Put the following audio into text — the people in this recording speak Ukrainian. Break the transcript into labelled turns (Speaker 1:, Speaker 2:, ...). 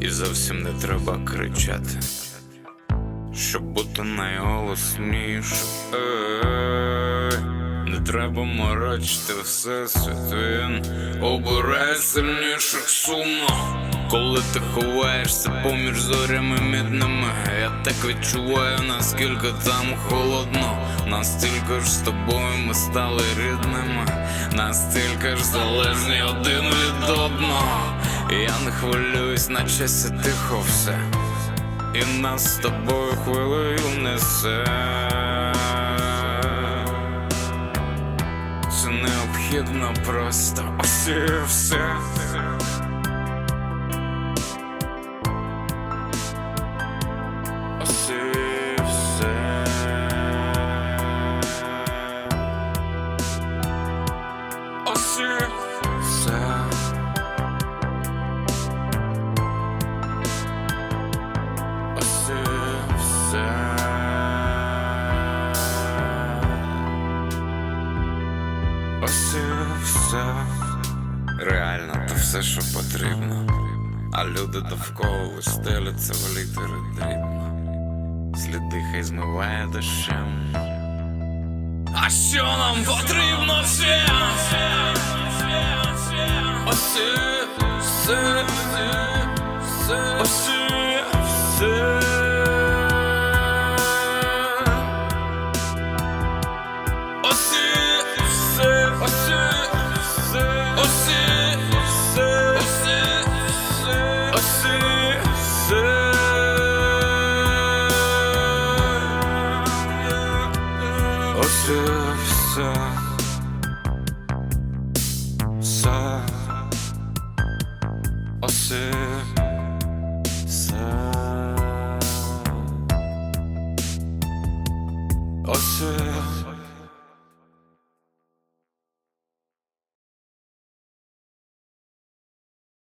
Speaker 1: І зовсім не треба кричати, щоб бути найголосніше. Не треба морочити все світ він обирає сильніших сумно. Коли ти ховаєшся поміж зорями мідними, я так відчуваю, наскільки там холодно, настільки ж з тобою ми стали рідними, настільки ж залежні один від одного. Я не хвилююсь, наче все тихо все, і нас з тобою хвилею несе. Це необхідно просто усі все. Ось все. Ось все. Реально, то все, що потрібно. А люди довкола стеляться в літери дрібно. Сліди хай змиває дощем. А що нам потрібно всім? Ось і все, ось і все. Все. Все. Ось і все. Ось і